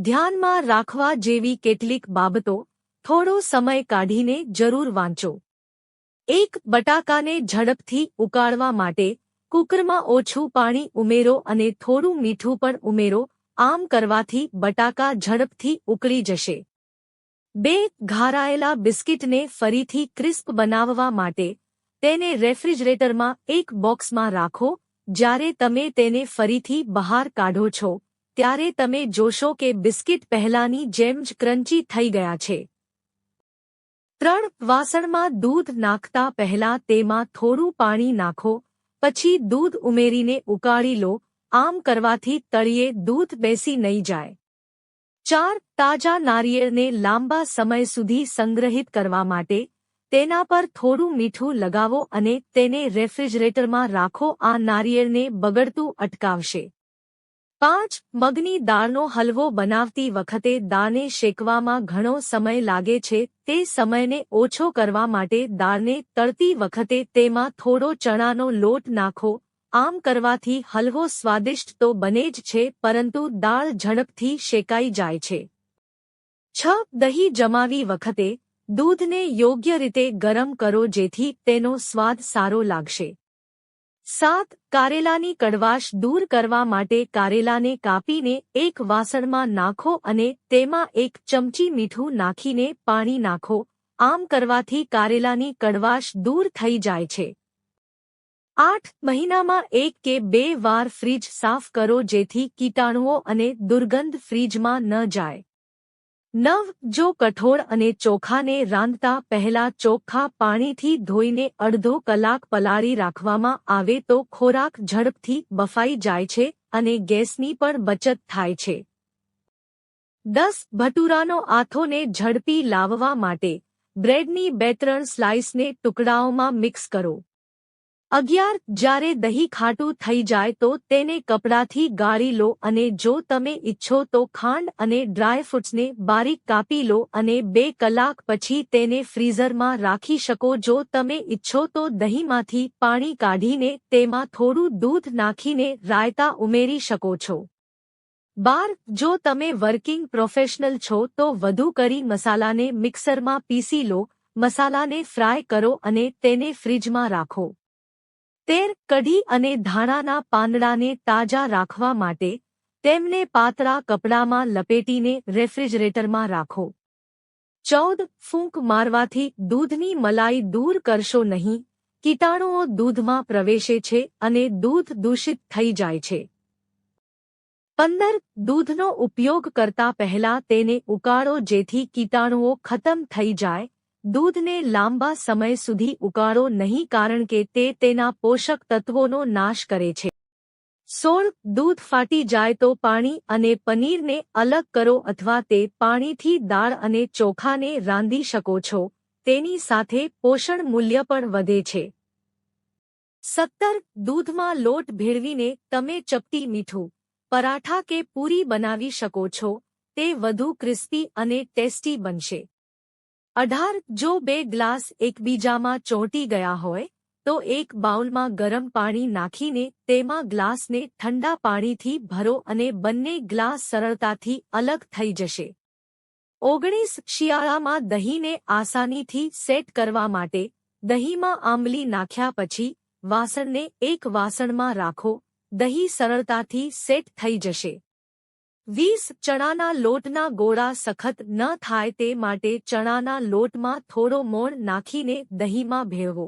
ધ્યાનમાં રાખવા જેવી કેટલીક બાબતો, થોડો સમય કાઢીને જરૂર વાંચો. એક, બટાકાને ઝડપથી ઉકાળવા માટે કુકરમાં ઓછું પાણી ઉમેરો અને થોડું મીઠું પણ ઉમેરો, આમ કરવાથી બટાકા ઝડપથી ઉકળી જશે. બે, ઘારાયેલા બિસ્કિટને ફરીથી ક્રિસ્પ બનાવવા માટે તેને રેફ્રિજરેટરમાં એક બોક્સમાં રાખો, જ્યારે તમે તેને ફરીથી બહાર કાઢો છો. ત્યારે તમે જોશો કે બિસ્કિટ પહેલાની જેમ જ ક્રંચી થઈ ગયા છે. ત્રણ વાસણમાં દૂધ નાખતા પહેલા તેમાં થોડું પાણી નાખો, પછી દૂધ ઉમેરીને ઉકાળી લો, આમ કરવાથી તળિયે દૂધ બેસી નહીં જાય. ચાર, તાજા નારિયેળને લાંબા સમય સુધી સંગ્રહિત કરવા માટે તેના પર થોડું મીઠું લગાવો અને તેને રેફ્રિજરેટરમાં રાખો, આ નારિયેળને બગડતું અટકાવશે. પાંચ, મગની દાળનો હલવો બનાવતી વખતે દાળને શેકવામાં ઘણો સમય લાગે છે, તે સમયને ઓછો કરવા માટે દાળને તળતી વખતે તેમાં થોડો ચણાનો લોટ નાખો. આમ કરવાથી હલવો સ્વાદિષ્ટ તો બને જ છે, પરંતુ દાળ ઝડપથી શેકાઈ જાય છે. છ, દહીં જમાવી વખતે દૂધને યોગ્ય રીતે ગરમ કરો જેથી તેનો સ્વાદ સારો લાગશે. સાત, કારેલાની કડવાશ દૂર કરવા માટે કારેલાને કાપીને એક વાસણમાં નાખો અને તેમાં એક ચમચી મીઠું નાખીને પાણી નાખો. આમ કરવાથી કારેલાની કડવાશ દૂર થઈ જાય છે. આઠ, મહિનામાં એક કે બે વાર ફ્રીજ સાફ કરો જેથી કીટાણુઓ અને દુર્ગંધ ફ્રીજમાં ન જાય. નવ, જો કઠોળ અને ચોખાને રાંધતા પહેલા ચોખ્ખા પાણીથી ધોઈને અડધો કલાક પલાળી રાખવામાં આવે તો ખોરાક ઝડપથી બફાઈ જાય છે અને ગેસની પણ બચત થાય છે. દસ, ભટુરાનો આથોને ઝડપી લાવવા માટે બ્રેડની બે ત્રણ સ્લાઇસને ટુકડાઓમાં મિક્સ કરો. અગિયાર, જ્યારે દહીં ખાટું થઈ જાય તો તેને કપડાથી ગાળી લો અને જો તમે ઈચ્છો તો ખાંડ અને ડ્રાયફ્રૂટ્સને બારીક કાપી લો અને બે કલાક પછી તેને ફ્રીઝરમાં રાખી શકો. જો તમે ઈચ્છો તો દહીંમાંથી પાણી કાઢીને તેમાં થોડું દૂધ નાખીને રાયતા ઉમેરી શકો છો. બાર, જો તમે વર્કિંગ પ્રોફેશનલ છો તો વધુ કરી મસાલાને મિક્સરમાં પીસી લો, મસાલાને ફ્રાય કરો અને તેને ફ્રીજમાં રાખો. તેર કઢી અને ધાણાના પાંદડાને તાજા રાખવા માટે તેમને પાતળા કપડામાં લપેટીને રેફ્રિજરેટરમાં રાખો. ચૌદ ફૂંક મારવાથી દૂધની મલાઈ દૂર કરશો નહીં, કીટાણુઓ દૂધમાં પ્રવેશે છે અને દૂધ દૂષિત થઈ જાય છે. પંદર દૂધનો ઉપયોગ કરતા પહેલા તેને ઉકાળો જેથી કીટાણુઓ ખતમ થઈ જાય દૂધને લાંબા સમય સુધી ઉકાળો નહીં કારણ કે તે તેના પોષક તત્વોનો નાશ કરે છે. સોળ, દૂધ ફાટી જાય તો પાણી અને પનીરને અલગ કરો અથવા તે પાણીથી દાળ અને ચોખાને રાંધી શકો છો. તેની સાથે પોષણ મૂલ્ય પણ વધે છે. સત્તર, દૂધમાં લોટ ભેળવીને તમે ચપટી મીઠું, પરાઠા કે પૂરી બનાવી શકો છો. તે વધુ ક્રિસ્પી અને ટેસ્ટી બનશે. અઢાર, જો બે ગ્લાસ એકબીજામાં ચોંટી ગયા હોય, તો એક બાઉલમાં ગરમ પાણી નાખીને તેમાં ગ્લાસને ઠંડા પાણીથી ભરો અને બંને ગ્લાસ સરળતાથી અલગ થઈ જશે. ઓગણીસ, શિયાળામાં દહીંને આસાનીથી સેટ કરવા માટે દહીંમાં આંબલી નાખ્યા પછી વાસણને એક વાસણમાં રાખો, દહીં સરળતાથી સેટ થઈ જશે. વીસ ચણાના લોટના ગોળા સખત ન થાય તે માટે ચણાના લોટમાં થોડો મોણ નાખીને દહીંમાં ભેળવો.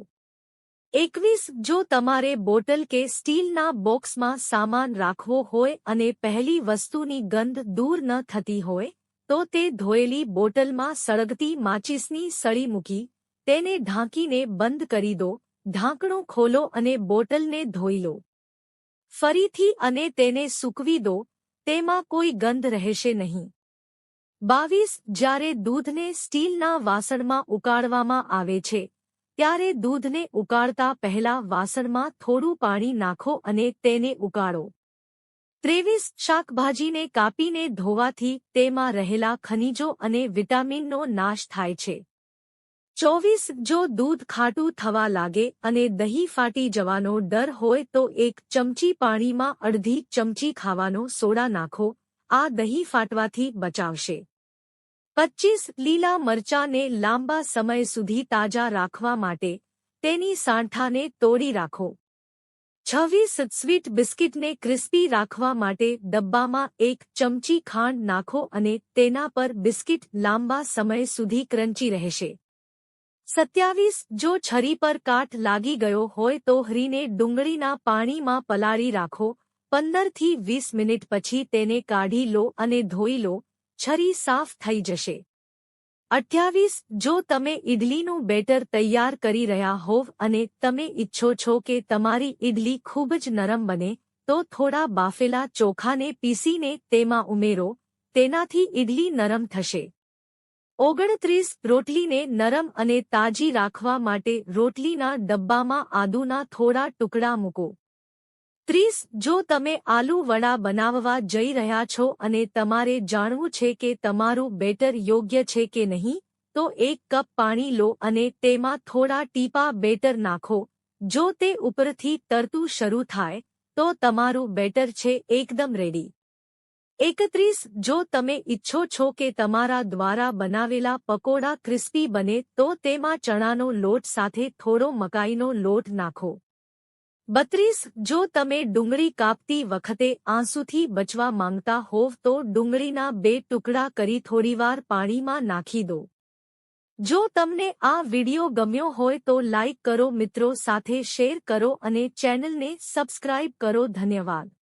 એકવીસ, જો તમારે બોટલ કે સ્ટીલના બોક્સમાં સામાન રાખવો હોય અને પહેલી વસ્તુની ગંધ દૂર ન થતી હોય, તો તે ધોયેલી બોટલમાં સળગતી માચીસની સળી મૂકી, તેને ઢાંકીને બંધ કરી દો, ઢાંકણું ખોલો અને બોટલને ધોઈ લો. ફરીથી અને તેને સૂકવી દો તેમાં કોઈ ગંધ રહેશે નહીં. બાવીસ, જ્યારે દૂધને સ્ટીલના વાસણમાં ઉકાળવામાં આવે છે, ત્યારે દૂધને ઉકાળતા પહેલા વાસણમાં થોડું પાણી નાખો અને તેને ઉકાળો. ત્રેવીસ, શાકભાજીને કાપીને ધોવાથી તેમાં રહેલા ખનિજો અને વિટામિનનો નાશ થાય છે. ચોવીસ જો દૂધ ખાટું થવા લાગે અને દહીં ફાટી જવાનો ડર હોય તો એક ચમચી પાણીમાં અડધી ચમચી ખાવાનો સોડા નાખો, આ દહીં ફાટવાથી બચાવશે. પચ્ચીસ લીલા મરચાંને લાંબા સમય સુધી તાજા રાખવા માટે તેની સાંઠાને તોડી રાખો. છવ્વીસ સ્વીટ બિસ્કિટને ક્રિસ્પી રાખવા માટે ડબ્બામાં એક ચમચી ખાંડ નાખો અને તેના પર બિસ્કિટ લાંબા સમય સુધી ક્રંચી રહેશે. સત્યાવીસ, જો છરી પર કાટ લાગી ગયો હોય તો હરીને ડુંગળીના પાણીમાં પલાળી રાખો. પંદરથી વીસ મિનિટ પછી તેને કાઢી લો અને ધોઈ લો. છરી સાફ થઈ જશે. અઠ્યાવીસ, જો તમે ઇડલીનું બેટર તૈયાર કરી રહ્યા હોવ અને તમે ઇચ્છો છો કે તમારી ઇડલી ખૂબ જ નરમ બને, તો થોડા બાફેલા ચોખાને પીસીને તેમાં ઉમેરો. તેનાથી ઇડલી નરમ થશે. ઓગણત્રીસ રોટલીને નરમ અને તાજી રાખવા માટે રોટલીના ડબ્બામાં આદુના થોડા ટુકડા મૂકો. ત્રીસ, જો તમે આલુ વડા બનાવવા જઈ રહ્યા છો અને તમારે જાણવું છે કે તમારું બેટર યોગ્ય છે કે નહીં, તો એક કપ પાણી લો અને તેમાં થોડા ટીપા બેટર નાખો. જો તે ઉપરથી તરતું શરૂ થાય, તો તમારું બેટર છે એકદમ રેડી. એકત્રીસ, જો તમે ઈચ્છો છો કે તમારા દ્વારા બનાવેલા પકોડા ક્રિસ્પી બને, તો તેમાં ચણાનો લોટ સાથે થોડો મકાઈનો લોટ નાખો. બત્રીસ, જો તમે ડુંગળી કાપતી વખતે આંસુથી બચવા માંગતા હોવ, તો ડુંગળીના બે ટુકડા કરી થોડીવાર પાણીમાં નાખી દો. જો તમને આ વિડિયો ગમ્યો હોય, તો લાઇક કરો, મિત્રો સાથે શેર કરો અને ચેનલને સબસ્ક્રાઇબ કરો. ધન્યવાદ.